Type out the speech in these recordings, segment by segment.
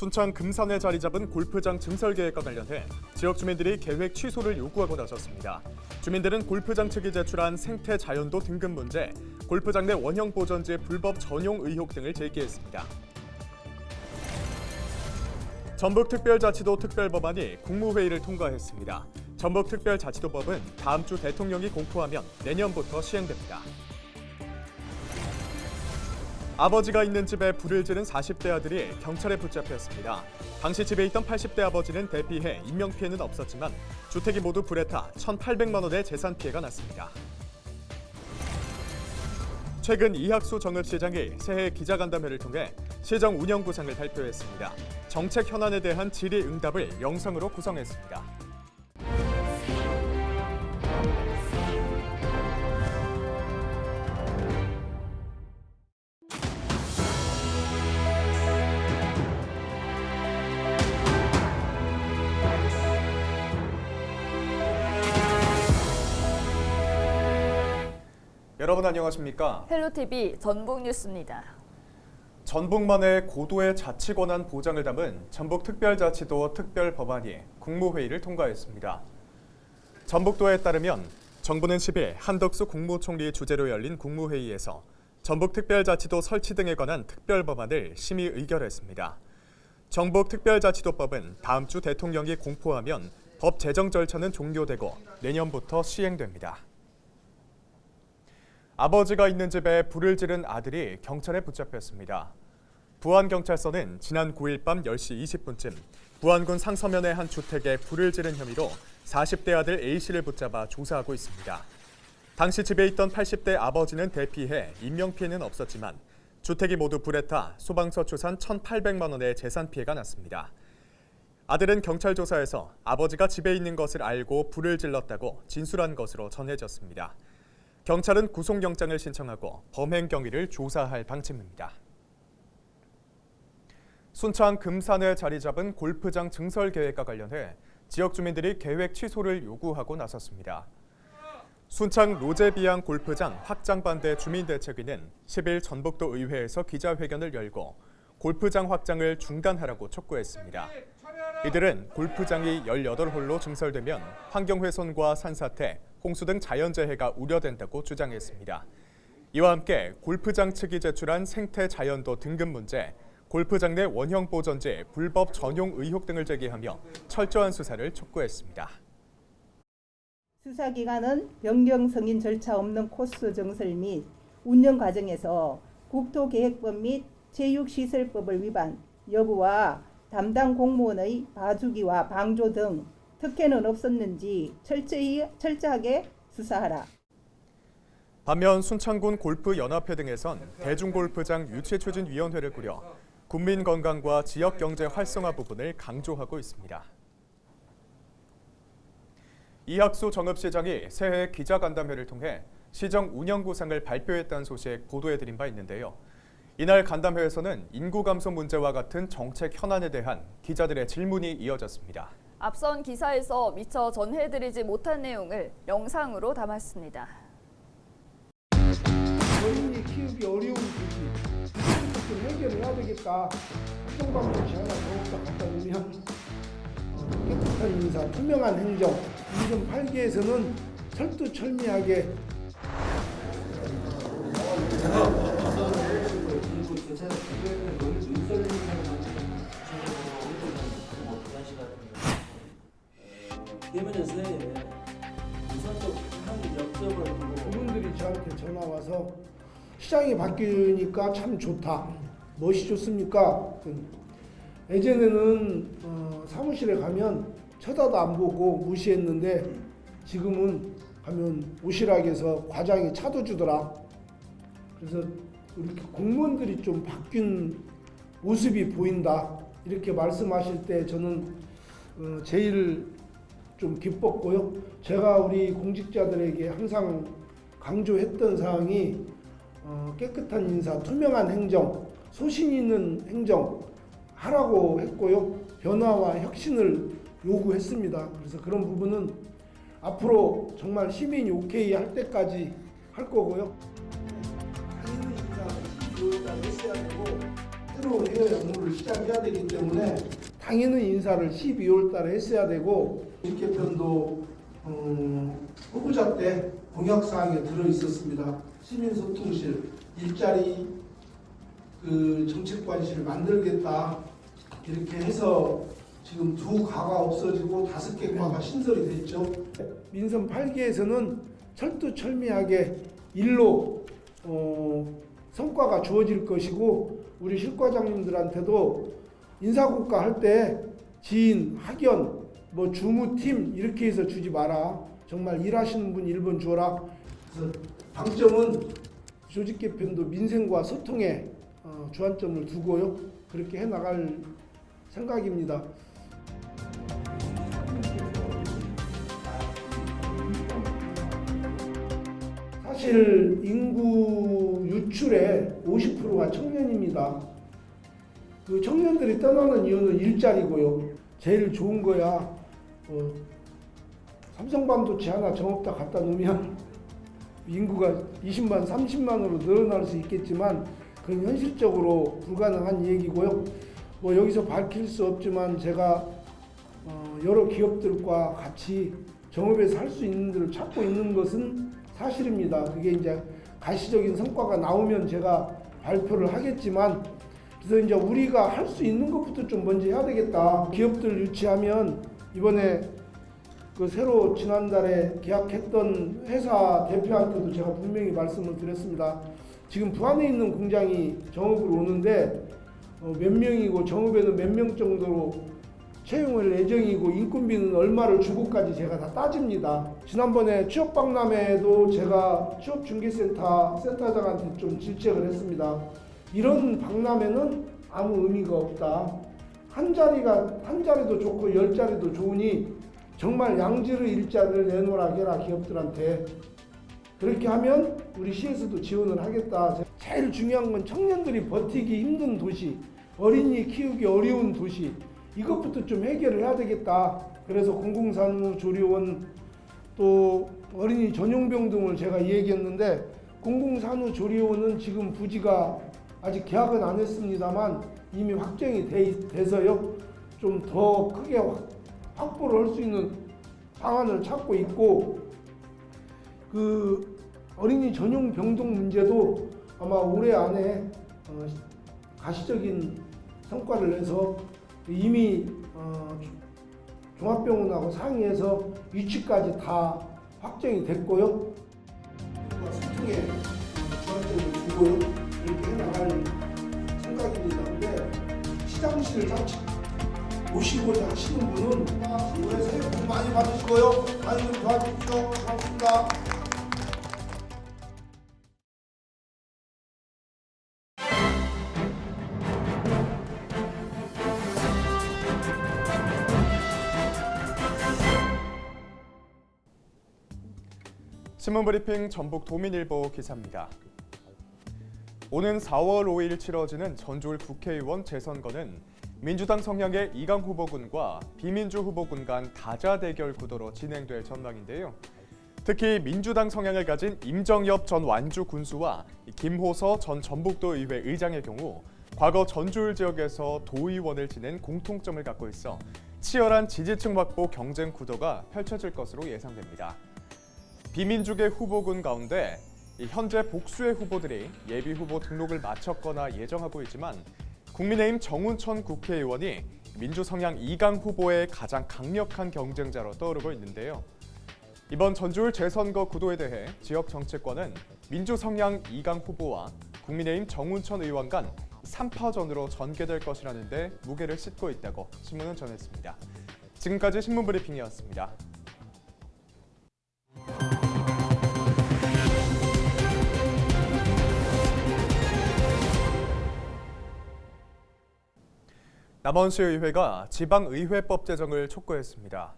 순창 금산에 자리 잡은 골프장 증설 계획과 관련해 지역 주민들이 계획 취소를 요구하고 나섰습니다. 주민들은 골프장 측이 제출한 생태 자연도 등급 문제, 골프장 내 원형 보전지의 불법 전용 의혹 등을 제기했습니다. 전북특별자치도 특별법안이 국무회의를 통과했습니다. 전북특별자치도법은 다음 주 대통령이 공포하면 내년부터 시행됩니다. 아버지가 있는 집에 불을 지른 40대 아들이 경찰에 붙잡혔습니다. 당시 집에 있던 80대 아버지는 대피해 인명피해는 없었지만 주택이 모두 불에 타 1,800만 원의 재산 피해가 났습니다. 최근 이학수 정읍시장이 새해 기자간담회를 통해 시정 운영 구상을 발표했습니다. 정책 현안에 대한 질의 응답을 영상으로 구성했습니다. 여러분 안녕하십니까? 헬로티비 전북 뉴스입니다. 전북만의 고도의 자치 권한 보장을 담은 전북특별자치도 특별 법안이 국무회의를 통과했습니다. 전북도에 따르면 정부는 10일 한덕수 국무총리 주재로 열린 국무회의에서 전북특별자치도 설치 등에 관한 특별 법안을 심의 의결했습니다. 전북특별자치도법은 다음 주 대통령이 공포하면 법 제정 절차는 종료되고 내년부터 시행됩니다. 아버지가 있는 집에 불을 지른 아들이 경찰에 붙잡혔습니다. 부안경찰서는 지난 9일 밤 10시 20분쯤 부안군 상서면의 한 주택에 불을 지른 혐의로 40대 아들 A씨를 붙잡아 조사하고 있습니다. 당시 집에 있던 80대 아버지는 대피해 인명피해는 없었지만 주택이 모두 불에 타 소방서 추산 1,800만 원의 재산 피해가 났습니다. 아들은 경찰 조사에서 아버지가 집에 있는 것을 알고 불을 질렀다고 진술한 것으로 전해졌습니다. 경찰은 구속영장을 신청하고 범행 경위를 조사할 방침입니다. 순창 금산에 자리 잡은 골프장 증설 계획과 관련해 지역 주민들이 계획 취소를 요구하고 나섰습니다. 순창 로제비앙 골프장 확장 반대 주민 대책위는 10일 전북도 의회에서 기자회견을 열고 골프장 확장을 중단하라고 촉구했습니다. 이들은 골프장이 18홀로 증설되면 환경훼손과 산사태, 홍수 등 자연재해가 우려된다고 주장했습니다. 이와 함께 골프장 측이 제출한 생태 자연도 등급 문제, 골프장 내 원형 보전지 불법 전용 의혹 등을 제기하며 철저한 수사를 촉구했습니다. 수사 기관은 변경 승인 절차 없는 코스 증설 및 운영 과정에서 국토계획법 및 체육시설법을 위반 여부와 담당 공무원의 봐주기와 방조 등 특혜는 없었는지 철저히 철저하게 수사하라. 반면 순창군 골프 연합회 등에선 대중골프장 유치 추진 위원회를 꾸려 국민 건강과 지역 경제 활성화 부분을 강조하고 있습니다. 이학수 정읍시장이 새해 기자간담회를 통해 시정 운영 구상을 발표했다는 소식 보도해드린 바 있는데요. 이날 간담회에서는 인구 감소 문제와 같은 정책 현안에 대한 기자들의 질문이 이어졌습니다. 앞선 기사에서 미처 전해드리지 못한 내용을 영상으로 담았습니다. 어린이 키우기 어려운 부분 좀 해결을 해야 되겠다. 행정방송 하나 더욱더 갖다 놓으면 어, 깨끗한 인사, 투명한 행정 이좀 8개에서는 철두철미하게 저한테 전화 와서 시장이 바뀌니까 참 좋다. 무엇이 좋습니까? 그 예전에는 어, 사무실에 가면 쳐다도 안 보고 무시했는데 지금은 가면 오시락에서 과장이 차도 주더라. 그래서 이렇게 공무원들이 좀 바뀐 모습이 보인다. 이렇게 말씀하실 때 저는 어, 제일 좀 기뻤고요. 제가 우리 공직자들에게 항상 강조했던 사항이 어, 깨끗한 인사, 투명한 행정, 소신 있는 행정 하라고 했고요. 변화와 혁신을 요구했습니다. 그래서 그런 부분은 앞으로 정말 시민이 오케이 할 때까지 할 거고요. 있는 인사 교육을 했어야 되고 새로운 해외 업무를 시작해야 되기 때문에 당연히 인사를 12월 달에 했어야 되고 입개편도 어, 후보자 때 공약사항에 들어 있었습니다. 시민소통실 일자리 그 정책관실을 만들겠다 이렇게 해서 지금 두 가가 없어지고 다섯 개 과가 신설이 됐죠. 민선 8기에서는 철두철미하게 일로 어, 성과가 주어질 것이고 우리 실과장님들한테도 인사국가 할때 지인, 학연, 뭐 주무팀 이렇게 해서 주지 마라. 정말 일하시는 분 1번 줘라. 그래서 방점은 조직 개편도 민생과 소통에 어, 주안점을 두고요. 그렇게 해 나갈 생각입니다. 사실 인구 유출의 50%가 청년입니다. 그 청년들이 떠나는 이유는 일자리고요. 제일 좋은 거야. 어, 삼성 반도체 하나 정업다 갖다 놓으면 인구가 20만, 30만으로 늘어날 수 있겠지만 그건 현실적으로 불가능한 얘기고요. 뭐 여기서 밝힐 수 없지만 제가 어, 여러 기업들과 같이 정업에서 할 수 있는 데를 찾고 있는 것은 사실입니다. 그게 이제 가시적인 성과가 나오면 제가 발표를 하겠지만 그래서 이제 우리가 할 수 있는 것부터 좀 먼저 해야 되겠다. 기업들 유치하면 이번에 그 새로 지난달에 계약했던 회사 대표한테도 제가 분명히 말씀을 드렸습니다. 지금 부안에 있는 공장이 정읍으로 오는데 어, 몇 명이고 정읍에는 몇 명 정도로 채용을 예정이고 인건비는 얼마를 주고까지 제가 다 따집니다. 지난번에 취업 박람회에도 제가 취업 중개센터 센터장한테 좀 질책을 했습니다. 이런 박람회는 아무 의미가 없다. 한 자리가 한 자리도 좋고 열 자리도 좋으니 정말 양질의 일자리를 내놓으라 해라 기업들한테 그렇게 하면 우리 시에서도 지원을 하겠다. 제일 중요한 건 청년들이 버티기 힘든 도시, 어린이 키우기 어려운 도시 이것부터 좀 해결을 해야 되겠다. 그래서 공공산후조리원 또 어린이 전용병 등을 제가 얘기했는데 공공산후조리원은 지금 부지가 아직 계약은 안 했습니다만 이미 확정이 돼, 돼서요 좀 더 크게 확- 확보를 할 수 있는 방안을 찾고 있고 그 어린이 전용 병동 문제도 아마 올해 안에 어, 가시적인 성과를 내서 이미 어, 종합병원하고 상의해서 위치까지 다 확정이 됐고요. 소통에 주안점을 두고요. 이렇게 해나갈 생각입니다. 근데 시장실 자체 오시고자 하시는 분은 올해 새해 복 많이 받으시고요. 많이 좀 도와주십시오. 고맙습니다. 신문브리핑 전북 도민일보 기사입니다. 오는 4월 5일 치러지는 전주울 국회의원 재선거는 민주당 성향의 이강 후보군과 비민주 후보군 간 다자 대결 구도로 진행될 전망인데요. 특히 민주당 성향을 가진 임정엽 전 완주 군수와 김호서 전 전북도 의회 의장의 경우 과거 전주울 지역에서 도의원을 지낸 공통점을 갖고 있어 치열한 지지층 확보 경쟁 구도가 펼쳐질 것으로 예상됩니다. 비민주계 후보군 가운데 이 현재 복수의 후보들이 예비 후보 등록을 마쳤거나 예정하고 있지만 국민의힘 정운천 국회의원이 민주 성향 이강 후보의 가장 강력한 경쟁자로 떠오르고 있는데요. 이번 전주울 재선거 구도에 대해 지역 정치권은 민주 성향 이강 후보와 국민의힘 정운천 의원 간 3파전으로 전개될 것이라는데 무게를 싣고 있다고 신문은 전했습니다. 지금까지 신문 브리핑이었습니다. 남원시의회가 지방의회법 제정을 촉구했습니다.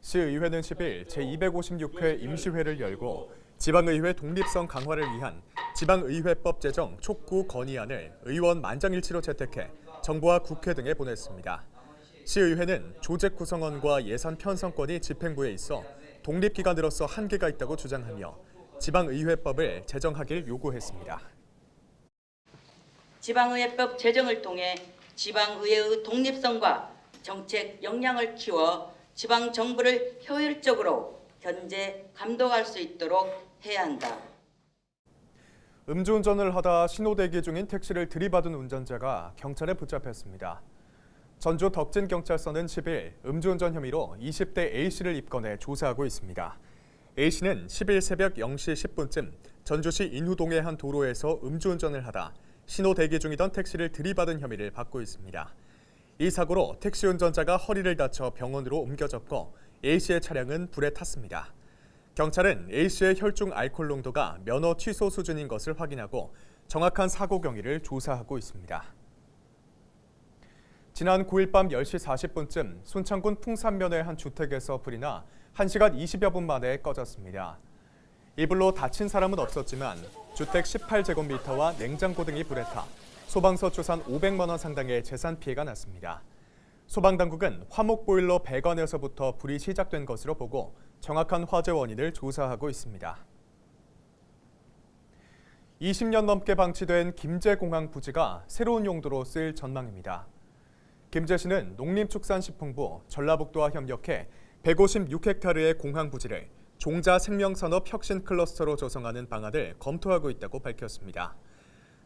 시의회는 10일 제256회 임시회를 열고 지방의회 독립성 강화를 위한 지방의회법 제정 촉구 건의안을 의원 만장일치로 채택해 정부와 국회 등에 보냈습니다. 시의회는 조직 구성원과 예산 편성권이 집행부에 있어 독립기관으로서 한계가 있다고 주장하며 지방의회법을 제정하길 요구했습니다. 지방의회법 제정을 통해 지방의회의 독립성과 정책 역량을 키워 지방 정부를 효율적으로 견제 감독할 수 있도록 해야 한다. 음주운전을 하다 신호대기 중인 택시를 들이받은 운전자가 경찰에 붙잡혔습니다. 전주 덕진경찰서는 10일 음주운전 혐의로 20대 A씨를 입건해 조사하고 있습니다. A씨는 10일 새벽 0시 10분쯤 전주시 인후동의 한 도로에서 음주운전을 하다 신호 대기 중이던 택시를 들이받은 혐의를 받고 있습니다. 이 사고로 택시 운전자가 허리를 다쳐 병원으로 옮겨졌고 A씨의 차량은 불에 탔습니다. 경찰은 A씨의 혈중 알코올 농도가 면허 취소 수준인 것을 확인하고 정확한 사고 경위를 조사하고 있습니다. 지난 9일 밤 10시 40분쯤 순창군 풍산면의 한 주택에서 불이 나 1시간 20여 분 만에 꺼졌습니다. 이 불로 다친 사람은 없었지만 주택 18제곱미터와 냉장고 등이 불에 타 소방서 추산 500만 원 상당의 재산 피해가 났습니다. 소방당국은 화목 보일러 배관에서부터 불이 시작된 것으로 보고 정확한 화재 원인을 조사하고 있습니다. 20년 넘게 방치된 김제공항 부지가 새로운 용도로 쓰일 전망입니다. 김제시는 농림축산식품부 전라북도와 협력해 156헥타르의 공항 부지를 종자 생명산업 혁신 클러스터로 조성하는 방안을 검토하고 있다고 밝혔습니다.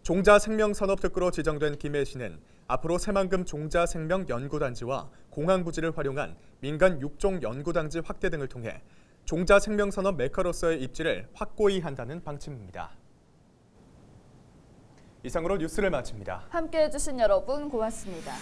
종자 생명산업 특구로 지정된 김해시는 앞으로 새만금 종자 생명 연구단지와 공항 부지를 활용한 민간 육종 연구단지 확대 등을 통해 종자 생명산업 메카로서의 입지를 확고히 한다는 방침입니다. 이상으로 뉴스를 마칩니다. 함께해 주신 여러분 고맙습니다.